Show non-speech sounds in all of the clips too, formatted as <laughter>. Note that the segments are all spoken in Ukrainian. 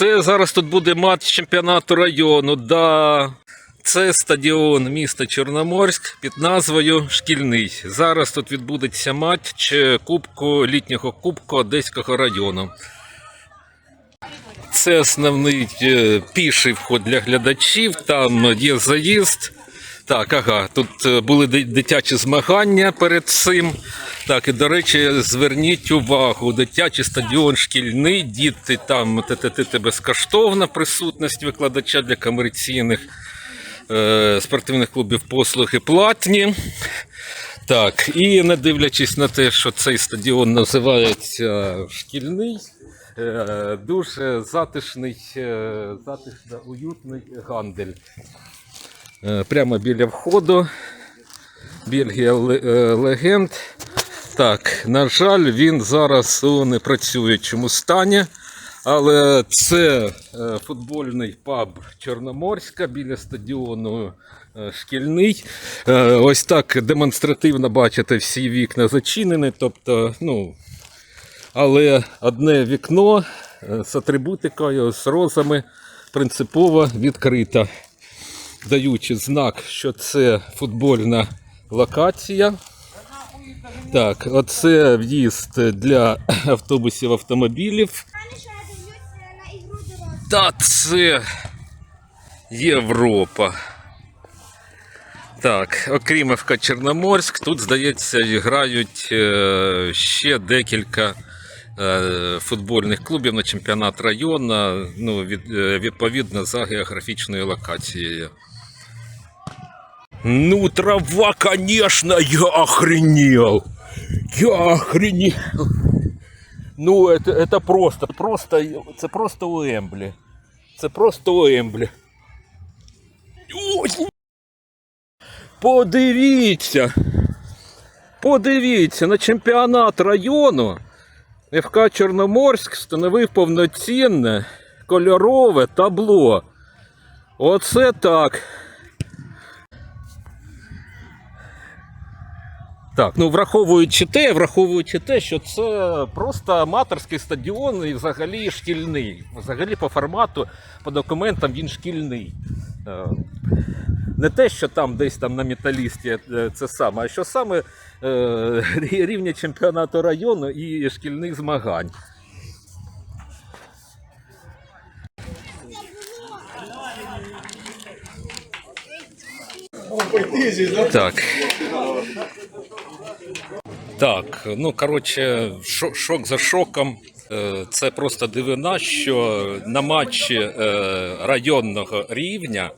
Це зараз тут буде матч чемпіонату району. Да. Це стадіон міста Чорноморськ під назвою Шкільний. Зараз тут відбудеться матч Кубку літнього Кубку Одеського району. Це основний е, піший вход для глядачів. Там є заїзд. Так, ага, тут е, були дитячі змагання перед цим. Так, і до речі, зверніть увагу, дитячий стадіон шкільний, діти там ТТТ безкоштовна присутність викладача для комерційних е, спортивних клубів послуги платні. Так, і не дивлячись на те, що цей стадіон називається шкільний, е, дуже затишний, е, затишно уютний гандель. Е, Прямо біля входу. Бельгія е, легенд. Так, на жаль, він зараз у непрацюючому стані. Але це е, футбольний паб Чорноморська біля стадіону е, шкільний. Е, ось так демонстративно бачите, всі вікна зачинені. Тобто, ну, але одне вікно з атрибутикою, з розами принципово відкрите, даючи знак, що це футбольна локація. Так, оце в'їзд для <clears throat> автобусів автомобілів. Та це Європа. Так, окрім Чорноморськ, тут, здається, грають е, ще декілька е, футбольних клубів на чемпіонат району, ну, е, відповідно за географічною локацією. Ну, трава, конечно, я охренел. Я охренел. Ну, это, это просто, просто, це просто Уемблі. Це просто Уемблі. Ой! Подивіться. Подивіться, на чемпіонат району ФК Чорноморськ встановив повноцінне кольорове табло. Оце так. Так, ну враховуючи те, враховуючи те, що це просто аматорський стадіон і взагалі шкільний. Взагалі по формату, по документам він шкільний. Е, Не те, що там десь там на металісті е, це саме, а що саме е, рівня чемпіонату району і шкільних змагань. Так. Так, ну коротше, шо- шок за шоком. Е, Це просто дивина, що на матчі е, районного рівня.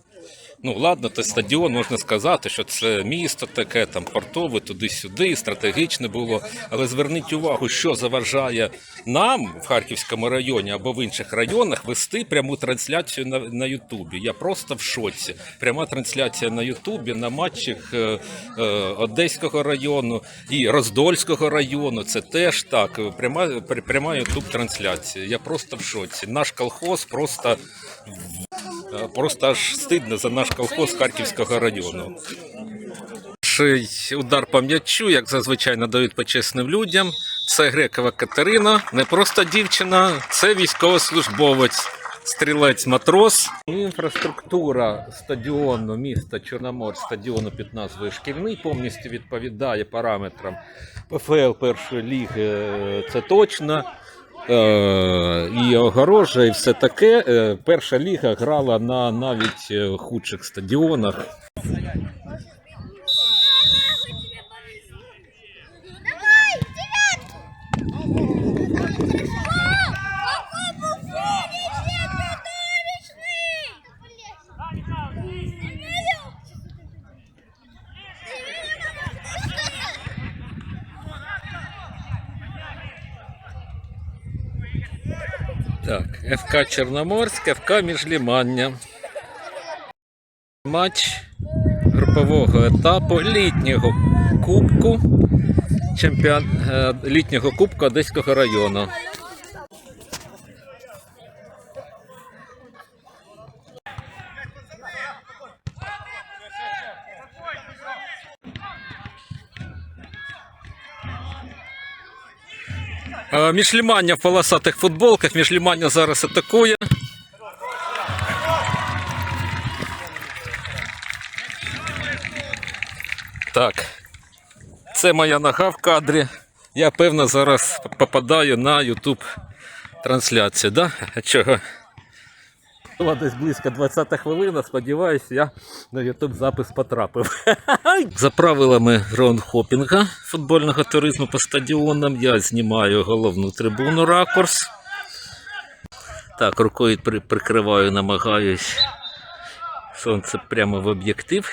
Ну, ладно, то стадіон можна сказати, що це місто таке, там портове, туди-сюди, стратегічне було. Але зверніть увагу, що заважає нам в Харківському районі або в інших районах вести пряму трансляцію на, на Ютубі. Я просто в шоці. Пряма трансляція на Ютубі на матчах е, е, Одеського району і Роздольського району. Це теж так. Пряма, пряма Ютуб трансляція. Я просто в шоці. Наш колхоз просто. Е, Просто аж стидно за наш колхоз Харківського району. Перший удар по м'ячу, як зазвичай надають почесним людям. Це Грекова Катерина, не просто дівчина, це військовослужбовець, стрілець матрос. Інфраструктура стадіону міста Чорноморськ, стадіону під назвою Шкільний, повністю відповідає параметрам ПФЛ першої ліги. е, Це точно. Е, і огорожа, і все таке. Е, Перша ліга грала на навіть е, худших стадіонах. Так, ФК Чорноморськ, ФК Міжлімання. Матч групового етапу літнього кубку чемпіон... е, літнього кубку Одеського району. Мішлімання в полосатих футболках. Мішлімання зараз атакує. Так. Це моя нога в кадрі. Я певно зараз попадаю на YouTube трансляцію. Да? Чого? Була десь близько 20 хвилина. сподіваюся, я на YouTube запис потрапив. <laughs> За правилами граундхопінга футбольного туризму по стадіонам я знімаю головну трибуну ракурс. Так, рукою прикриваю, намагаюсь. Сонце прямо в об'єктив.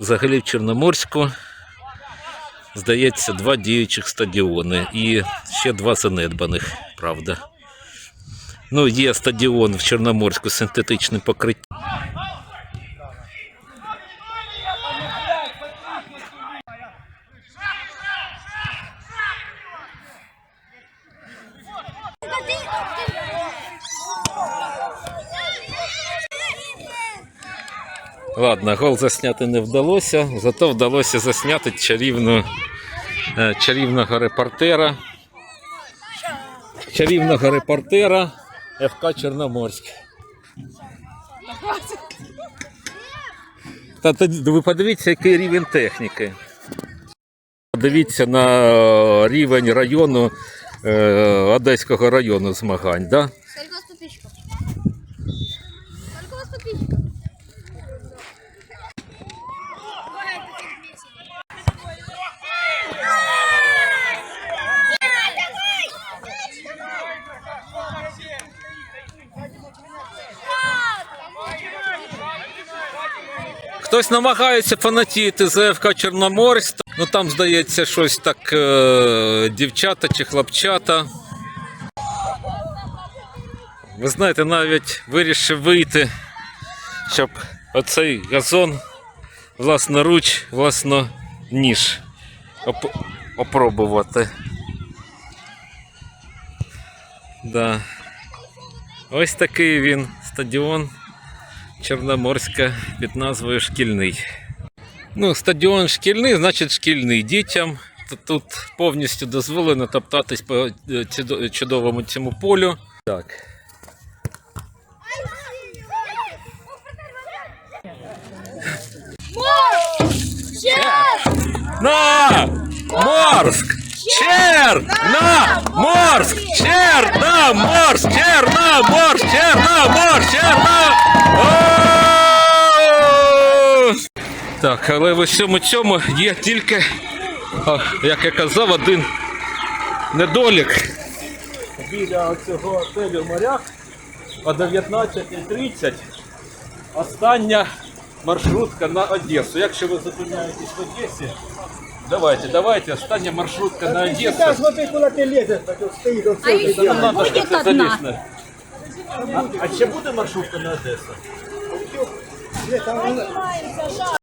Взагалі в Чорноморську, здається, два діючих стадіони і ще два занедбаних, правда. Ну, є стадіон в Чорноморську з синтетичним покриттям. Ладно, гол засняти не вдалося, зато вдалося засняти чарівну, е, чарівного репортера. Чарівного репортера ФК Чорноморськ. Та ви подивіться, який рівень техніки. Подивіться на е, рівень району е, Одеського району змагань. Да? Сколько у вас подписчиков? Сколько у вас подписчиков? Хтось намагається фанатіти з ФК Чорноморськ. Ну там, здається, щось так е, дівчата чи хлопчата. Ви знаєте, навіть вирішив вийти, щоб оцей газон власноруч, власно ніж оп- опробувати. Да. Ось такий він стадіон. Чорноморська під назвою Шкільний. Ну, стадіон шкільний, значить шкільний дітям. Тут повністю дозволено топтатись по е, чудовому цьому полю. Так. На! Морск! Черна! Морск! Черна! Морск! Черна! Морск! Черна! Морск! Черна! Так, але в усьому цьому є тільки, як я казав, один недолік. Біля цього готелю моряк о 19.30 остання маршрутка на Одесу. Якщо ви зупиняєтесь в Одесі, давайте, давайте, остання маршрутка на Одесу. Сейчас смотри, куда ты лезешь, так вот стоит, вот надо как-то одна. залезть А, а ще буде маршрутка на Одесу? Нет, там